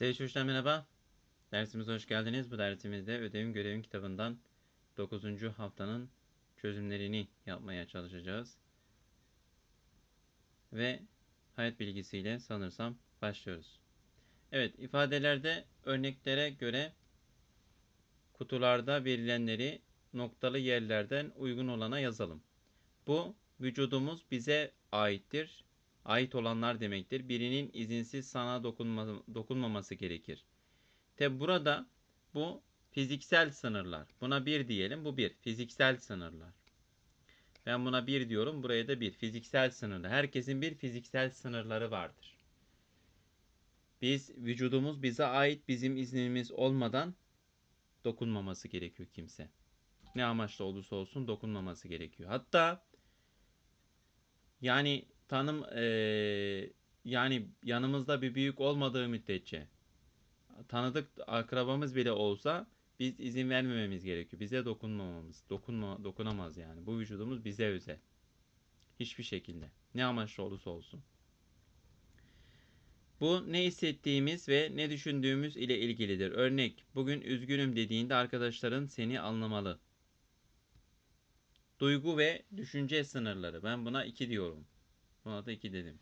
Sevgili çocuklar merhaba. Dersimize hoş geldiniz. Bu dersimizde ödevin görevin kitabından 9. haftanın çözümlerini yapmaya çalışacağız. Ve hayat bilgisiyle sanırsam başlıyoruz. Evet, ifadelerde örneklere göre kutularda verilenleri noktalı yerlerden uygun olana yazalım. Bu vücudumuz bize aittir. Ait olanlar demektir. Birinin izinsiz sana dokunma, dokunmaması gerekir. Tabi burada bu fiziksel sınırlar. Buna bir diyelim. Bu bir. Fiziksel sınırlar. Ben buna bir diyorum. Buraya da bir. Fiziksel sınırlar. Herkesin bir fiziksel sınırları vardır. Biz vücudumuz bize ait bizim iznimiz olmadan dokunmaması gerekiyor kimse. Ne amaçla olursa olsun dokunmaması gerekiyor. Hatta yani tanım eee, yani yanımızda bir büyük olmadığı müddetçe tanıdık akrabamız bile olsa biz izin vermememiz gerekiyor. Bize dokunmamamız, dokunma, dokunamaz yani. Bu vücudumuz bize özel. Hiçbir şekilde. Ne amaçla olursa olsun. Bu ne hissettiğimiz ve ne düşündüğümüz ile ilgilidir. Örnek, bugün üzgünüm dediğinde arkadaşların seni anlamalı. Duygu ve düşünce sınırları. Ben buna 2 diyorum. Buna da 2 dedim.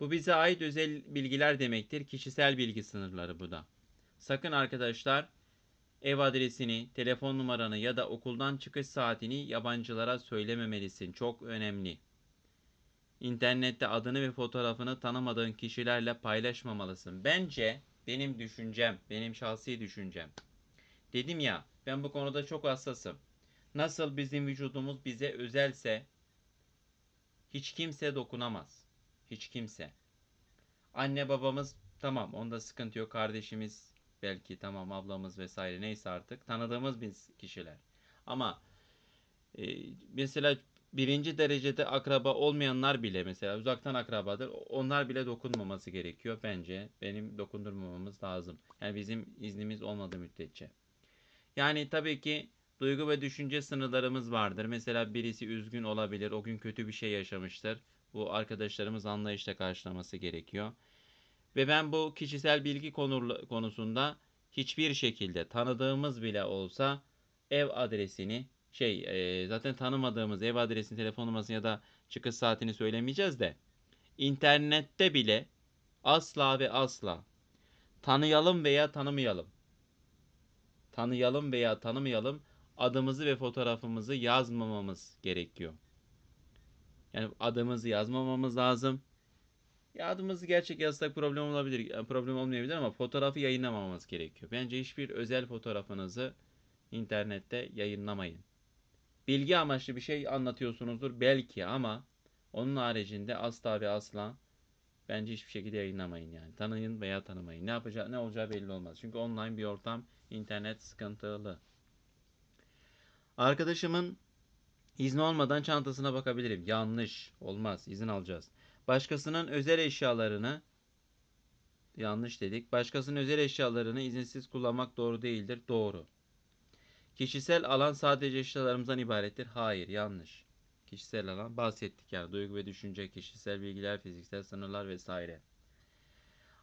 Bu bize ait özel bilgiler demektir. Kişisel bilgi sınırları bu da. Sakın arkadaşlar ev adresini, telefon numaranı ya da okuldan çıkış saatini yabancılara söylememelisin. Çok önemli. İnternette adını ve fotoğrafını tanımadığın kişilerle paylaşmamalısın. Bence benim düşüncem, benim şahsi düşüncem. Dedim ya ben bu konuda çok hassasım. Nasıl bizim vücudumuz bize özelse hiç kimse dokunamaz. Hiç kimse. Anne babamız tamam onda sıkıntı yok. Kardeşimiz belki tamam ablamız vesaire neyse artık tanıdığımız biz kişiler. Ama e, mesela birinci derecede akraba olmayanlar bile mesela uzaktan akrabadır. Onlar bile dokunmaması gerekiyor bence. Benim dokundurmamamız lazım. Yani bizim iznimiz olmadığı müddetçe. Yani tabii ki duygu ve düşünce sınırlarımız vardır. Mesela birisi üzgün olabilir. O gün kötü bir şey yaşamıştır. Bu arkadaşlarımız anlayışla karşılaması gerekiyor. Ve ben bu kişisel bilgi konu- konusunda hiçbir şekilde tanıdığımız bile olsa ev adresini şey e, zaten tanımadığımız ev adresini, telefon numarasını ya da çıkış saatini söylemeyeceğiz de internette bile asla ve asla tanıyalım veya tanımayalım tanıyalım veya tanımayalım adımızı ve fotoğrafımızı yazmamamız gerekiyor. Yani adımızı yazmamamız lazım. Ya adımızı gerçek yazsak problem olabilir, yani problem olmayabilir ama fotoğrafı yayınlamamamız gerekiyor. Bence hiçbir özel fotoğrafınızı internette yayınlamayın. Bilgi amaçlı bir şey anlatıyorsunuzdur belki ama onun haricinde asla ve asla bence hiçbir şekilde yayınlamayın yani. Tanıyın veya tanımayın. Ne yapacağı, ne olacağı belli olmaz. Çünkü online bir ortam, internet sıkıntılı. Arkadaşımın izni olmadan çantasına bakabilirim. Yanlış. Olmaz. İzin alacağız. Başkasının özel eşyalarını yanlış dedik. Başkasının özel eşyalarını izinsiz kullanmak doğru değildir. Doğru. Kişisel alan sadece eşyalarımızdan ibarettir. Hayır, yanlış. Kişisel alan bahsettik yani duygu ve düşünce, kişisel bilgiler, fiziksel sınırlar vesaire.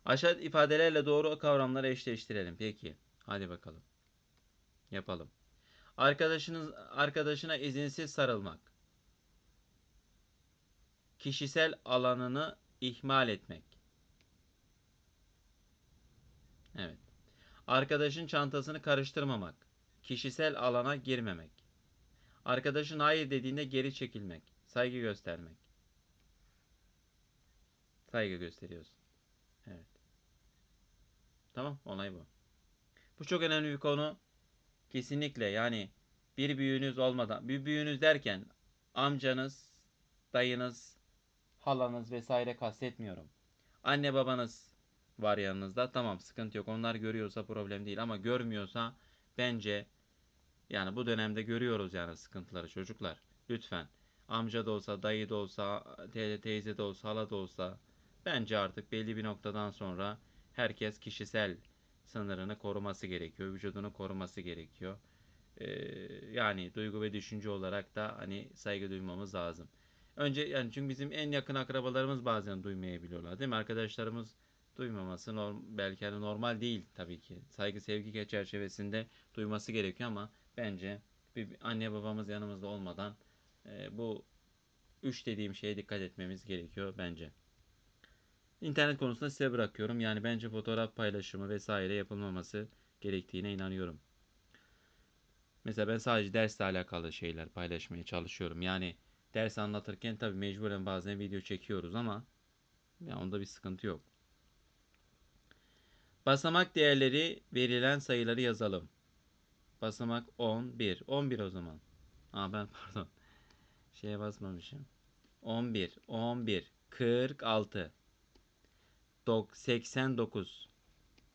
Aşağı ifadelerle doğru kavramları eşleştirelim. Peki. Hadi bakalım. Yapalım. Arkadaşınız arkadaşına izinsiz sarılmak. Kişisel alanını ihmal etmek. Evet. Arkadaşın çantasını karıştırmamak. Kişisel alana girmemek. Arkadaşın hayır dediğinde geri çekilmek. Saygı göstermek. Saygı gösteriyorsun. Evet. Tamam, olay bu. Bu çok önemli bir konu. Kesinlikle yani bir büyüğünüz olmadan, bir büyüğünüz derken amcanız, dayınız, halanız vesaire kastetmiyorum. Anne babanız var yanınızda. Tamam sıkıntı yok. Onlar görüyorsa problem değil ama görmüyorsa bence yani bu dönemde görüyoruz yani sıkıntıları çocuklar. Lütfen amca da olsa, dayı da olsa, te- teyze de olsa, hala da olsa bence artık belli bir noktadan sonra herkes kişisel sınırını koruması gerekiyor. Vücudunu koruması gerekiyor. Ee, yani duygu ve düşünce olarak da hani saygı duymamız lazım. Önce yani çünkü bizim en yakın akrabalarımız bazen duymayabiliyorlar değil mi? Arkadaşlarımız duymaması norm belki hani normal değil tabii ki. Saygı sevgi çerçevesinde duyması gerekiyor ama bence bir anne babamız yanımızda olmadan e, bu üç dediğim şeye dikkat etmemiz gerekiyor bence. İnternet konusunda size bırakıyorum. Yani bence fotoğraf paylaşımı vesaire yapılmaması gerektiğine inanıyorum. Mesela ben sadece dersle alakalı şeyler paylaşmaya çalışıyorum. Yani ders anlatırken tabii mecburen bazen video çekiyoruz ama ya onda bir sıkıntı yok. Basamak değerleri verilen sayıları yazalım. Basamak 11. 11 o zaman. Aa ben pardon. Şeye basmamışım. 11, 11, 46, dok- 89.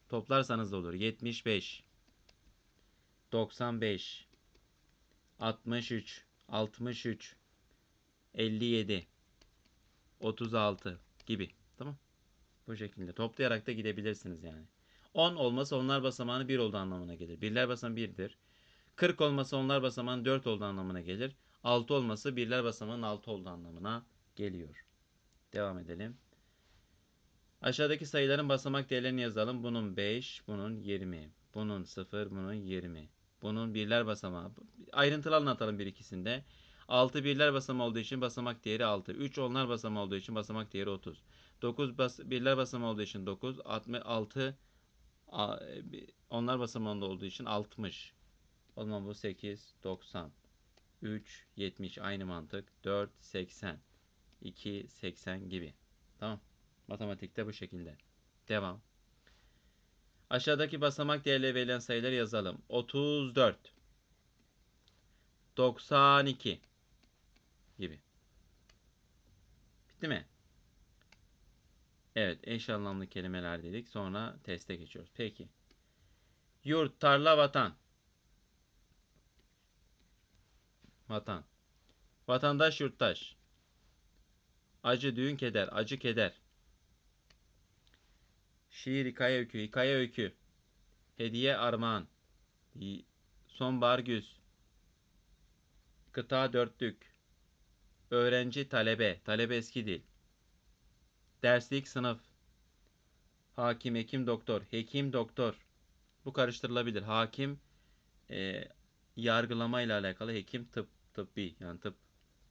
Toplarsanız da olur. 75, 95, 63, 63, 57, 36 gibi. Tamam. Bu şekilde. Toplayarak da gidebilirsiniz yani. 10 olması onlar basamağını 1 olduğu anlamına gelir. Birler basamağı 1'dir. 40 olması onlar basamağının 4 olduğu anlamına gelir. 6 olması birler basamağının 6 olduğu anlamına geliyor. Devam edelim. Aşağıdaki sayıların basamak değerlerini yazalım. Bunun 5, bunun 20, bunun 0, bunun 20. Bunun birler basamağı. Ayrıntılı anlatalım bir ikisinde. 6 birler basamağı olduğu için basamak değeri 6. 3 onlar basamağı olduğu için basamak değeri 30. 9 bas birler basamağı olduğu için 9. 66 a- onlar basamağında olduğu için 60. O zaman bu 8, 90. 3, 70 aynı mantık. 4, 80. 2, 80 gibi. Tamam. Matematikte bu şekilde. Devam. Aşağıdaki basamak değerleri verilen sayıları yazalım. 34. 92 gibi. Bitti mi? Evet, eş anlamlı kelimeler dedik. Sonra teste geçiyoruz. Peki. Yurt, tarla, vatan. Vatan. Vatandaş, yurttaş. Acı, düğün, keder. Acı, keder. Şiir, hikaye, öykü. Hikaye, öykü. Hediye, armağan. Sonbahar, güz. Kıta, dörtlük. Öğrenci, talebe. Talebe eski dil. Derslik, sınıf. Hakim, hekim, doktor. Hekim, doktor. Bu karıştırılabilir. Hakim, e, yargılama ile alakalı. Hekim, tıp, tıbbi. Yani tıp,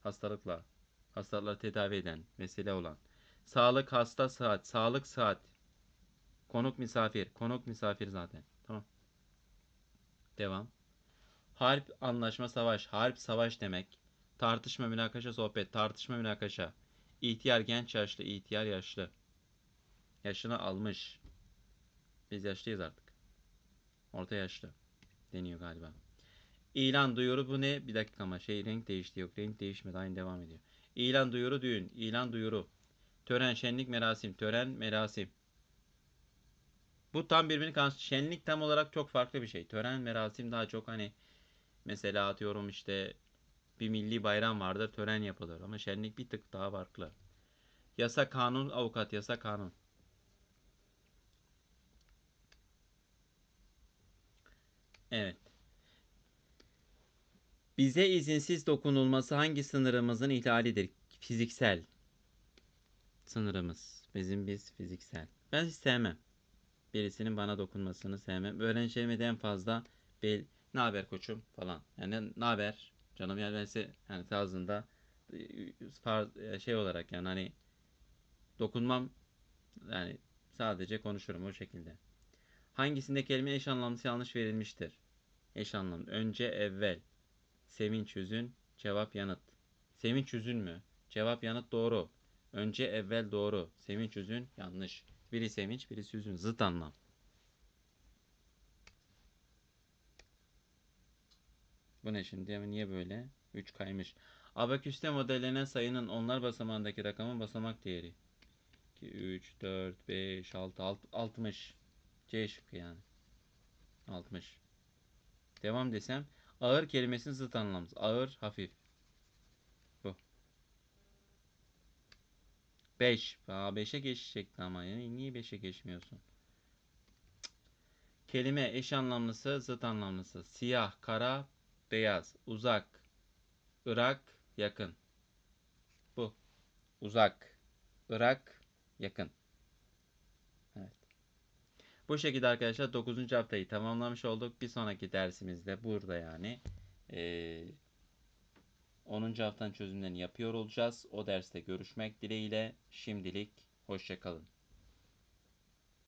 hastalıkla. Hastalıkları tedavi eden, mesele olan. Sağlık, hasta, saat. Sağlık, saat. Konuk, misafir. Konuk, misafir zaten. Tamam. Devam. Harp, anlaşma, savaş. Harp, savaş demek. Tartışma, münakaşa, sohbet. Tartışma, münakaşa. İhtiyar, genç, yaşlı. İhtiyar, yaşlı. Yaşını almış. Biz yaşlıyız artık. Orta yaşlı. Deniyor galiba. İlan, duyuru bu ne? Bir dakika ama şey renk değişti. Yok renk değişmedi. Aynı devam ediyor. İlan, duyuru, düğün. İlan, duyuru. Tören, şenlik, merasim. Tören, merasim. Bu tam birbirini karşı. Şenlik tam olarak çok farklı bir şey. Tören, merasim daha çok hani mesela atıyorum işte bir milli bayram vardır. Tören yapılır ama şenlik bir tık daha farklı. Yasa, kanun, avukat, yasa, kanun. Evet. Bize izinsiz dokunulması hangi sınırımızın ihlalidir? Fiziksel sınırımız. Bizim biz fiziksel. Ben hiç sevmem. Birisinin bana dokunmasını sevmem. Öğrencilerime de en fazla bel ne haber koçum falan. Yani ne haber canım yani ben size yani tarzında e, e, şey olarak yani hani dokunmam yani sadece konuşurum o şekilde. Hangisinde kelime eş anlamlısı yanlış verilmiştir? Eş anlamlı. Önce evvel. Sevinç hüzün. Cevap yanıt. Sevinç hüzün mü? Cevap yanıt doğru. Önce evvel doğru. Sevinç hüzün yanlış. Biri sevinç, birisi hüzün. Zıt anlam. Bu ne şimdi? Ama niye böyle? 3 kaymış. Abaküste modellenen sayının onlar basamağındaki rakamın basamak değeri. 2, 3, 4, 5, 6, 6, 60. C şıkkı yani. 60. Devam desem. Ağır kelimesinin zıt anlamı. Ağır, hafif. Bu. 5. Aa 5'e geçecekti ama ya. Niye 5'e geçmiyorsun? Kelime eş anlamlısı, zıt anlamlısı. Siyah, kara, beyaz. Uzak, Irak, yakın. Bu. Uzak, Irak, yakın. Evet. Bu şekilde arkadaşlar 9. haftayı tamamlamış olduk. Bir sonraki dersimizde burada yani eee 10. haftanın çözümlerini yapıyor olacağız. O derste görüşmek dileğiyle. Şimdilik hoşçakalın.